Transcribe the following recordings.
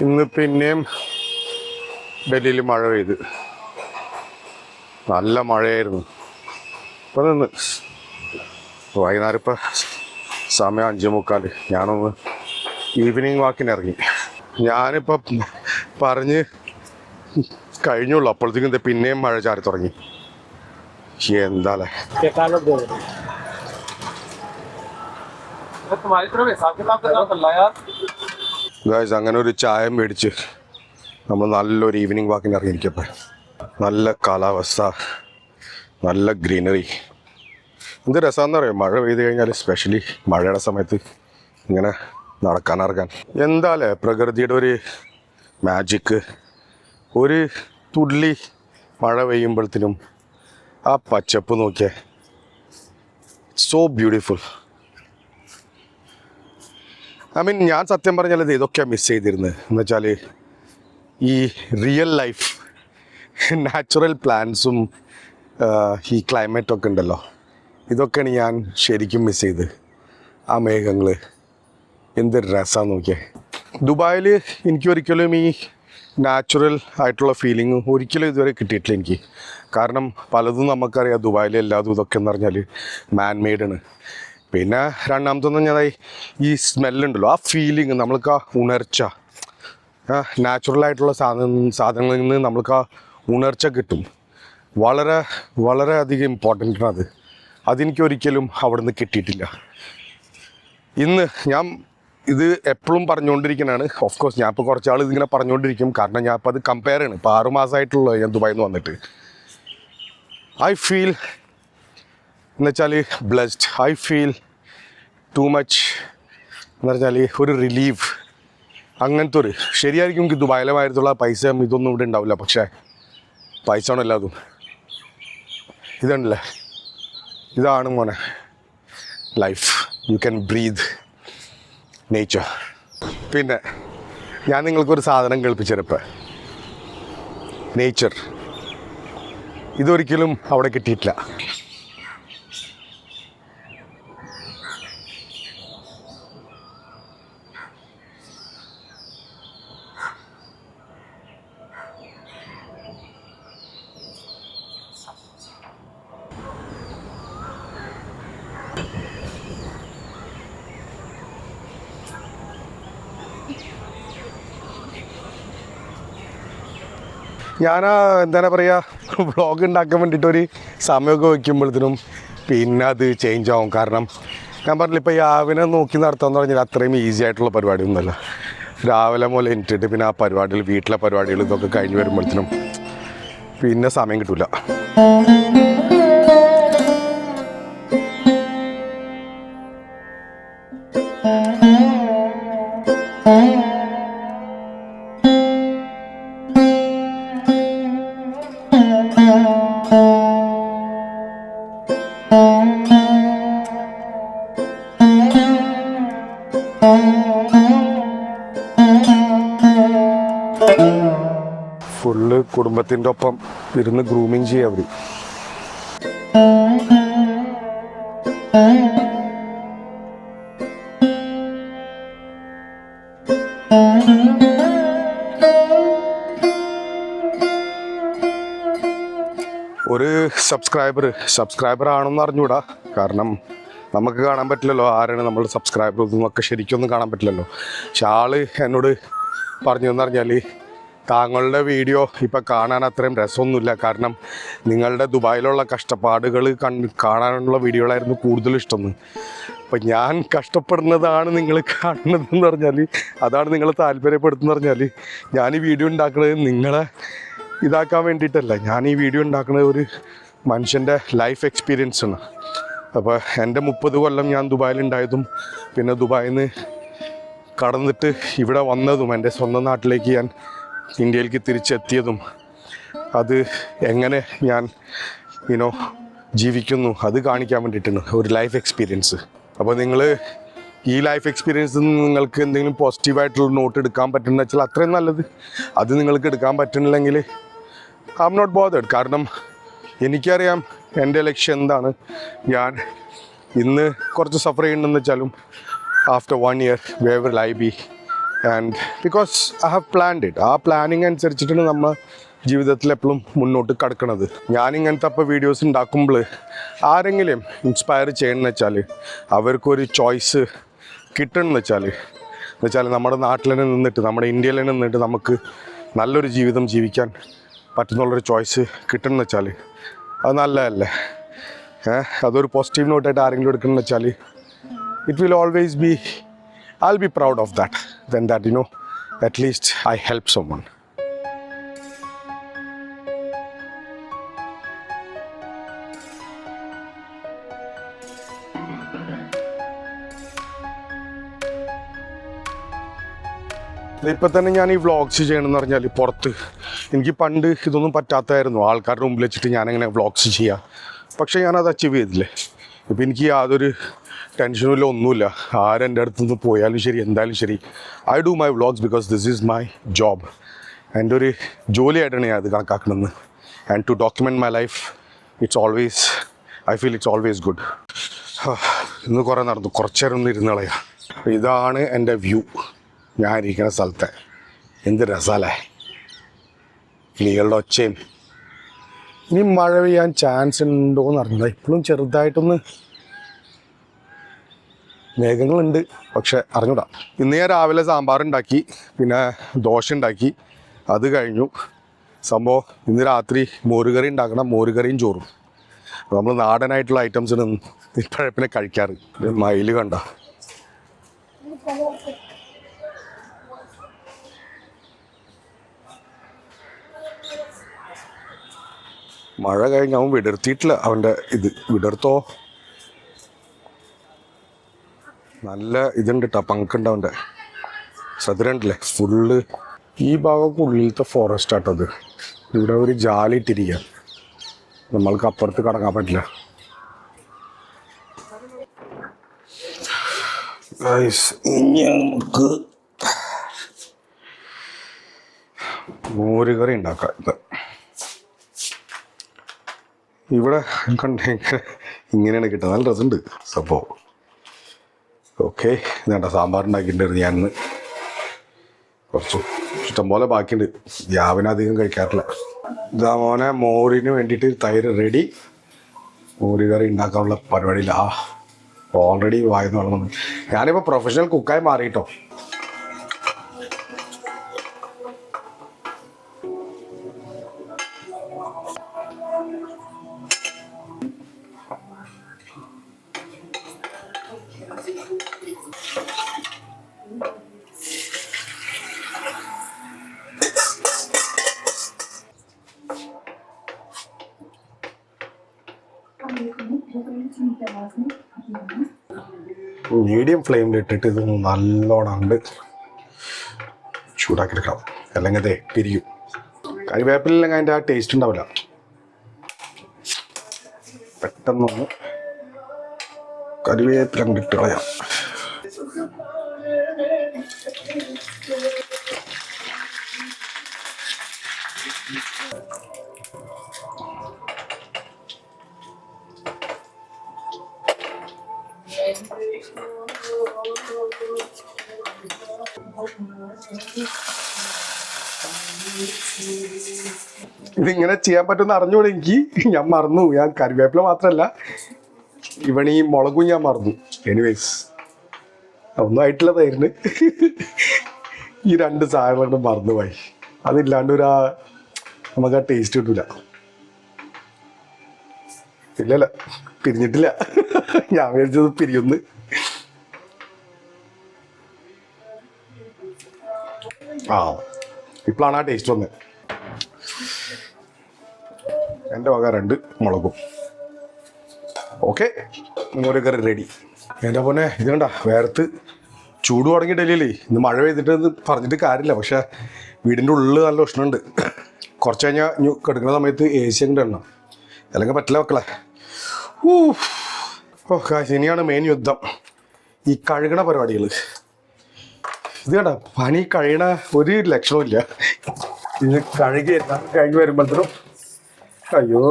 ഇന്ന് പിന്നെയും ഡൽഹിയിൽ മഴ പെയ്ത് നല്ല മഴയായിരുന്നു ഇപ്പം നിന്ന് വൈകുന്നേരം ഇപ്പം സമയം അഞ്ചേ മുക്കാൽ ഞാനൊന്ന് ഈവനിങ് വാക്കിന് ഇറങ്ങി ഞാനിപ്പോൾ പറഞ്ഞ് കഴിഞ്ഞുള്ളൂ അപ്പോഴത്തേക്കും ദേ പിന്നെയും മഴ ചാരി തുടങ്ങി എന്താല്ലേ पैंतालीस दे दो तुम्हारी तरफ हिसाब किताब करना तो यार ഗായ്സ് അങ്ങനെ ഒരു ചായ മേടിച്ച് നമ്മൾ നല്ലൊരു ഈവനിങ് വാക്കിന് ഇറങ്ങിയിരിക്കപ്പോൾ നല്ല കാലാവസ്ഥ നല്ല ഗ്രീനറി എന്ത് രസമാണെന്ന് അറിയാം മഴ പെയ്ത് കഴിഞ്ഞാൽ സ്പെഷ്യലി മഴയുടെ സമയത്ത് ഇങ്ങനെ നടക്കാൻ ഇറങ്ങാൻ. എന്താല്ലേ പ്രകൃതിയുടെ ഒരു മാജിക്ക് ഒരു തുള്ളി മഴ പെയ്യുമ്പോഴത്തേനും ആ പച്ചപ്പ് നോക്കിയേ. സോ ബ്യൂട്ടിഫുൾ ഐ മീൻ ഞാൻ സത്യം പറഞ്ഞാൽ ഇത് ഇതൊക്കെയാണ് മിസ് ചെയ്തിരുന്നത്. എന്ന് വെച്ചാൽ ഈ റിയൽ ലൈഫ് നാച്ചുറൽ പ്ലാന്റ്സും ഈ ക്ലൈമറ്റൊക്കെ ഉണ്ടല്ലോ. ഇതൊക്കെയാണ് ഞാൻ ശരിക്കും മിസ് ചെയ്ത്. ആ മേഘങ്ങൾ എന്ത് രസമാണ് നോക്കിയേ. ദുബായിൽ എനിക്ക് ഒരിക്കലും ഈ നാച്ചുറൽ ആയിട്ടുള്ള ഫീലിംഗ് ഒരിക്കലും ഇതുവരെ കിട്ടിയിട്ടില്ല എനിക്ക്. കാരണം പലതും നമുക്കറിയാം ദുബായിലെ എല്ലാതും ഇതൊക്കെ എന്ന് പറഞ്ഞാൽ മാൻ മെയ്ഡാണ് പിന്നെ രണ്ടാമത്തൊന്നും ഞാൻ ഈ സ്മെല്ലുണ്ടല്ലോ ആ ഫീലിംഗ് നമ്മൾക്ക് ആ ഉണർച്ച നാച്ചുറൽ ആയിട്ടുള്ള സാധന സാധനങ്ങളിൽ നിന്ന് നമ്മൾക്ക് ആ ഉണർച്ച കിട്ടും. വളരെ വളരെ അധികം ഇമ്പോർട്ടന്റ് ആണ് അത്. അതെനിക്ക് ഒരിക്കലും അവിടെ നിന്ന് കിട്ടിയിട്ടില്ല. ഇന്ന് ഞാൻ ഇത് എപ്പോഴും പറഞ്ഞുകൊണ്ടിരിക്കുന്നതാണ്. ഓഫ് കോഴ്സ് ഞാൻ ഇപ്പോൾ കുറച്ച് ആൾ ഇതിങ്ങനെ പറഞ്ഞുകൊണ്ടിരിക്കും. കാരണം ഞാൻ ഇപ്പോൾ അത് കമ്പയർ ആണ് ഇപ്പോൾ ആറുമാസമായിട്ടുള്ളൂ ഞാൻ ദുബായിൽ നിന്ന് വന്നിട്ട്. ഐ ഫീൽ എന്നുവെച്ചാൽ blessed I feel too much എന്ന് പറഞ്ഞാൽ ഒരു റിലീഫ് അങ്ങനത്തെ ഒരു ശരിയായിരിക്കും എനിക്ക് ദുബായിലെ മാരത്തുള്ള പൈസ ഇതൊന്നും ഇവിടെ ഉണ്ടാവില്ല. പക്ഷേ പൈസ ആണല്ലോ അതും ഇതുണ്ടല്ലേ? ഇതാണ് മോനെ. Life you can breathe nature പിന്നെ ഞാൻ നിങ്ങൾക്കൊരു സാധനം കേൾപ്പിച്ചിരപ്പോൾ നേച്ചർ ഇതൊരിക്കലും അവിടെ കിട്ടിയിട്ടില്ല. ഞാൻ എന്താ പറയുക വ്ളോഗ് ഉണ്ടാക്കാൻ വേണ്ടിയിട്ട് ഒരു സമയമൊക്കെ വയ്ക്കുമ്പോഴത്തേനും പിന്നെ അത് ചേഞ്ച് ആവും. കാരണം ഞാൻ പറഞ്ഞില്ല ഇപ്പോൾ യാവിനെ നോക്കി നടത്താമെന്ന് പറഞ്ഞാൽ അത്രയും ഈസി ആയിട്ടുള്ള പരിപാടിയൊന്നുമല്ല. രാവിലെ മുതൽ എനിക്കിട്ട് പിന്നെ ആ പരിപാടികൾ വീട്ടിലെ പരിപാടികൾ ഇതൊക്കെ കഴിഞ്ഞ് വരുമ്പോഴത്തേനും പിന്നെ സമയം കിട്ടില്ല ഫുള്ള് കുടുംബത്തിന്റെ ഒപ്പം ഇരുന്ന് ഗ്രൂമിങ് ചെയ്യുക അവർ ഒരു സബ്സ്ക്രൈബർ സബ്സ്ക്രൈബർ ആണെന്ന് അറിഞ്ഞൂടാ. കാരണം നമുക്ക് കാണാൻ പറ്റില്ലല്ലോ ആരാണ് നമ്മൾ സബ്സ്ക്രൈബർ എന്നൊക്കെ ശരിക്കൊന്നും കാണാൻ പറ്റില്ലല്ലോ. പക്ഷെ ആൾ എന്നോട് പറഞ്ഞു എന്ന് പറഞ്ഞാൽ താങ്കളുടെ വീഡിയോ ഇപ്പം കാണാൻ അത്രയും രസമൊന്നുമില്ല. കാരണം നിങ്ങളുടെ ദുബായിലുള്ള കഷ്ടപ്പാടുകൾ കൺ കാണാനുള്ള വീഡിയോകളായിരുന്നു കൂടുതൽ ഇഷ്ടം. അപ്പം ഞാൻ കഷ്ടപ്പെടുന്നതാണ് നിങ്ങൾ കാണുന്നതെന്ന് പറഞ്ഞാൽ അതാണ് നിങ്ങൾ താല്പര്യപ്പെടുത്തുന്നത് പറഞ്ഞാൽ ഞാൻ ഈ വീഡിയോ ഉണ്ടാക്കുന്നത് നിങ്ങളെ ഇതാക്കാൻ വേണ്ടിയിട്ടല്ല. ഞാൻ ഈ വീഡിയോ ഉണ്ടാക്കുന്നത് ഒരു മനുഷ്യന്റെ ലൈഫ് എക്സ്പീരിയൻസ് ആണ്. അപ്പോൾ എന്റെ മുപ്പത് കൊല്ലം ഞാൻ ദുബായിലുണ്ടായതും പിന്നെ ദുബായിൽ നിന്ന് കടന്നിട്ട് ഇവിടെ വന്നതും എന്റെ സ്വന്തം നാട്ടിലേക്ക് ഞാൻ ഇന്ത്യയിലേക്ക് തിരിച്ചെത്തിയതും അത് എങ്ങനെ ഞാൻ യുനോ ജീവിക്കുന്നു അത് കാണിക്കാൻ വേണ്ടിയിട്ടാണ് ഒരു ലൈഫ് എക്സ്പീരിയൻസ് അപ്പോൾ നിങ്ങൾ ഈ ലൈഫ് എക്സ്പീരിയൻസിൽ നിന്ന് നിങ്ങൾക്ക് എന്തെങ്കിലും പോസിറ്റീവായിട്ടുള്ള നോട്ട് എടുക്കാൻ പറ്റുന്ന വെച്ചാൽ അത്രയും നല്ലത്. അത് നിങ്ങൾക്ക് എടുക്കാൻ പറ്റുന്നില്ലെങ്കിൽ ഐ എം നോട്ട് ബോധേഡ് കാരണം എനിക്കറിയാം എന്റെ ലക്ഷ്യം എന്താണ്. ഞാൻ ഇന്ന് കുറച്ച് സഫർ ചെയ്യുന്നുണ്ടെന്ന് വെച്ചാലും after one year wherever I'll be and because I have planned it ആ പ്ലാനിങ് അനുസരിച്ചിട്ടാണ് നമ്മൾ ജീവിതത്തിൽ എപ്പോഴും മുന്നോട്ട് കടക്കണത്. ഞാനിങ്ങനത്തെ അപ്പോൾ വീഡിയോസ് ഉണ്ടാക്കുമ്പോൾ ആരെങ്കിലും ഇൻസ്പയർ ചെയ്യണമെന്ന് വെച്ചാൽ അവർക്കൊരു ചോയ്സ് കിട്ടണമെന്ന് വെച്ചാൽ എന്ന് വെച്ചാൽ നമ്മുടെ നാട്ടിൽ തന്നെ നിന്നിട്ട് നമ്മുടെ ഇന്ത്യയിൽ തന്നെ നിന്നിട്ട് നമുക്ക് നല്ലൊരു ജീവിതം ജീവിക്കാൻ പറ്റുന്നുള്ളൊരു ചോയ്സ് കിട്ടണമെന്ന് വെച്ചാൽ അത് നല്ലതല്ലേ. ഏഹ് അതൊരു പോസിറ്റീവ് നോട്ടായിട്ട് ആരെങ്കിലും എടുക്കണമെന്ന് വെച്ചാൽ it will always be i'll be proud of that. Then that you know. At least i help someone. ഇപ്പം തന്നെ ഞാൻ ഈ വ്ളോഗ്സ് ചെയ്യണമെന്ന് പറഞ്ഞാൽ പുറത്ത്. എനിക്ക് പണ്ട് ഇതൊന്നും പറ്റാത്തായിരുന്നു. ആൾക്കാരുടെ മുമ്പിൽ വെച്ചിട്ട് ഞാനെങ്ങനെ വ്ളോഗ്സ് ചെയ്യാം. പക്ഷേ ഞാനത് അച്ചീവ് ചെയ്തില്ലേ? ഇപ്പം എനിക്ക് യാതൊരു ടെൻഷനും ഒന്നുമില്ല ആരെന്റെ അടുത്ത് നിന്ന് പോയാലും ശരി എന്തായാലും ശരി. I do my vlogs because this is my job എന്റെ ഒരു ജോലിയായിട്ടാണ് ഞാൻ അത് കണക്കാക്കണമെന്ന് and to document my life it's always I feel it's always good ഇന്ന് കുറേ നടന്നു. കുറച്ച് നേരം ഒന്ന് ഇരുന്ന് കളയാം. ഇതാണ് എന്റെ വ്യൂ ഞാൻ ഇരിക്കുന്ന സ്ഥലത്തെ. എന്ത് രസാലേ. കിളികളുടെ ഒച്ചയും. ഇനി മഴ പെയ്യാൻ ചാൻസ് ഉണ്ടോ എന്ന് അറിഞ്ഞില്ല ഇപ്പോഴും ചെറുതായിട്ടൊന്ന് മേഘങ്ങളുണ്ട്. പക്ഷെ അറിഞ്ഞൂടാ. ഇന്ന് ഞാൻ രാവിലെ സാമ്പാർ ഉണ്ടാക്കി പിന്നെ ദോശ ഉണ്ടാക്കി അത് കഴിഞ്ഞു. സംഭവം ഇന്ന് രാത്രി മോരുകറി ഉണ്ടാക്കണം മോരുകറിയും ചോറും. നമ്മൾ നാടനായിട്ടുള്ള ഐറ്റംസിന് ഇപ്പോഴെപ്പിന്നെ കഴിക്കാറ്. ഇത് മയിൽ കണ്ട. മഴ കഴിഞ്ഞ് അവൻ വിടർത്തിയിട്ടില്ല. അവന്റെ ഇത് വിടർത്തോ? നല്ല ഇതുണ്ട് കേട്ടോ പങ്ക് അവന്റെ. സതുരണ്ടല്ലേ ഫുള്ള് ഈ ഭാഗമൊക്കെ ഉള്ളിലത്തെ ഫോറസ്റ്റ് ആട്ടത് ഇവിടെ ഒരു ജാലി ഇട്ടിരിക്കുക നമ്മൾക്ക് അപ്പുറത്ത് കടക്കാൻ പറ്റില്ല. നമുക്ക് മോര് മോരുകറി ഉണ്ടാക്കാം ഇത്. ഇവിടെ കണ്ട ഇങ്ങനെയാണ് കിട്ടുന്നത്. നല്ല രസമുണ്ട് സംഭവം. ഓക്കെ ഇതാണ്ട ഞാൻ ഇന്ന് കുറച്ച് ഇഷ്ടംപോലെ ബാക്കിയുണ്ട്. യാവിനധികം കഴിക്കാറില്ല. ഇതാ മോനെ മോരിന് വേണ്ടിയിട്ട് തൈര് റെഡി മോര് കറി ഉണ്ടാക്കാനുള്ള പരിപാടിയില്ല. ആ ഓൾറെഡി വായന്ന് വളർന്നു ഞാനിപ്പോൾ പ്രൊഫഷണൽ കുക്കായി മാറിയിട്ടോ. മീഡിയം ഫ്ലെയിമിൽ ഇട്ടിട്ട് ഇത് നല്ലോണം ചൂടാക്കി എടുക്കാം അല്ലെങ്കിൽ അതെ പിരിയും. കറിവേപ്പിലെല്ലാം അതിന്റെ ആ ടേസ്റ്റ് ഉണ്ടാവില്ല. പെട്ടെന്നൊന്ന് അങ്ങോട്ട് ഇട്ട് കളയാം. ഇതിങ്ങനെ ചെയ്യാൻ പറ്റുമെന്ന് അറിഞ്ഞുകൂടെ എനിക്ക്? ഞാൻ മറന്നു. ഞാൻ കറിവേപ്പില മാത്രമല്ല ഇവൺ ഈ മുളകും ഞാൻ മറന്നു. എനിവേസ് ഒന്നും ആയിട്ടുള്ളതായിരുന്നു ഈ രണ്ട് സാധനങ്ങളും മറന്നുപോയി അതില്ലാണ്ട് ഒരു ആ നമുക്ക് ആ ടേസ്റ്റ് കിട്ടൂല. ഇല്ലല്ല പിരിഞ്ഞിട്ടില്ല. ഞാൻ വിചാരിച്ചത് പിരിയൊന്ന്. ആ ഇപ്പോഴാണ് ആ ടേസ്റ്റ് വന്നത്. എന്റെ വക രണ്ട് മുളകും. ഓക്കെ മോരുകറി റെഡി എന്റെ പൊന്നെ ഇത് കണ്ട വേർത്ത് ചൂട് തുടങ്ങിയിട്ടില്ലേ ഇന്ന് മഴ പെയ്തിട്ട് പറഞ്ഞിട്ട് കാര്യമില്ല പക്ഷേ വീടിന്റെ ഉള്ളിൽ നല്ല ഉഷ്ണമുണ്ട്. കുറച്ച് കഴിഞ്ഞാൽ കിടക്കുന്ന സമയത്ത് എ സി അങ്ങോട്ട് എണ്ണം അല്ലെങ്കിൽ പറ്റില്ല മക്കളെ. ഓ കാശ് ഇനിയാണ് മെയിൻ യുദ്ധം. ഈ കഴുകണ പരിപാടികൾ ഇത് കണ്ട പണി കഴിയണ ഒരു ലക്ഷണവും ഇല്ല ഇത് കഴുകി കഴിഞ്ഞ് വരുമ്പോഴത്തേനും അയ്യോ.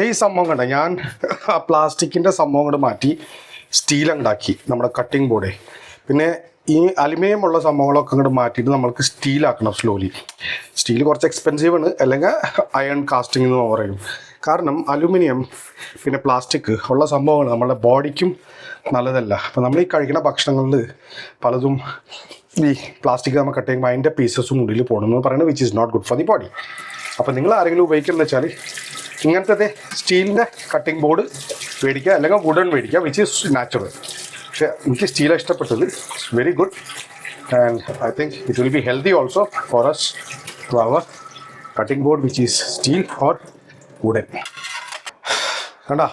ഈ സംഭവം കണ്ട? ഞാൻ ആ പ്ലാസ്റ്റിക്കിന്റെ സംഭവം കൊണ്ട് മാറ്റി സ്റ്റീൽ ഉണ്ടാക്കി നമ്മുടെ കട്ടിംഗ് ബോർഡ് പിന്നെ ഈ അലുമിനിയം ഉള്ള സംഭവങ്ങളൊക്കെ അങ്ങോട്ട് മാറ്റിയിട്ട് നമ്മൾക്ക് സ്റ്റീലാക്കണം സ്ലോലി സ്റ്റീൽ കുറച്ച് എക്സ്പെൻസീവ് ആണ്. അല്ലെങ്കിൽ അയൺ കാസ്റ്റിംഗ് എന്ന് പറയും കാരണം അലുമിനിയം പിന്നെ പ്ലാസ്റ്റിക് ഉള്ള സംഭവങ്ങൾ നമ്മുടെ ബോഡിക്കും നല്ലതല്ല. അപ്പോൾ നമ്മൾ ഈ കഴിക്കുന്ന ഭക്ഷണങ്ങളിൽ പലതും ഈ പ്ലാസ്റ്റിക് നമ്മൾ കട്ട് ചെയ്യുമ്പോൾ അതിന്റെ പീസസും ഉള്ളിൽ പോകണമെന്ന് പറയുന്നത് which is not good for the body അപ്പോൾ നിങ്ങൾ ആരെങ്കിലും ഉപയോഗിക്കുന്നത് വെച്ചാൽ ഇങ്ങനത്തെ സ്റ്റീലിന്റെ കട്ടിംഗ് ബോർഡ് മേടിക്കുക അല്ലെങ്കിൽ വുഡൺ മേടിക്കുക വിച്ച് ഇസ് നാച്ചുറൽ പക്ഷേ എനിക്ക് സ്റ്റീലാണ് ഇഷ്ടപ്പെട്ടത്. It's very good and I think it will be healthy also for us to our cutting board which is steel or wooden കണ്ടാ?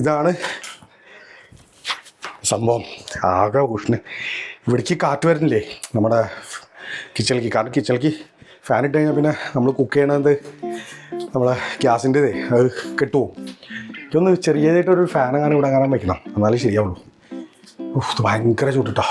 ഇതാണ് സംഭവം. ആകെ ഉഷ്ണ ഇവിടേക്ക് കാറ്റ് വരുന്നില്ലേ? നമ്മുടെ കിച്ചണിലേക്ക്. കാരണം കിച്ചണിലേക്ക് ഫാൻ ഇട്ട് കഴിഞ്ഞാൽ പിന്നെ നമ്മൾ കുക്ക് ചെയ്യണത് നമ്മളെ ഗ്യാസിന്റെതേ അത് കെട്ടുപോകും ഇതൊന്ന് ചെറിയതായിട്ടൊരു ഫാൻ അങ്ങനെ ഇവിടെ അങ്ങനെ വയ്ക്കണം എന്നാലേ ശരിയാവുള്ളൂ. ഭയങ്കര ചൂട്ടിട്ടോ.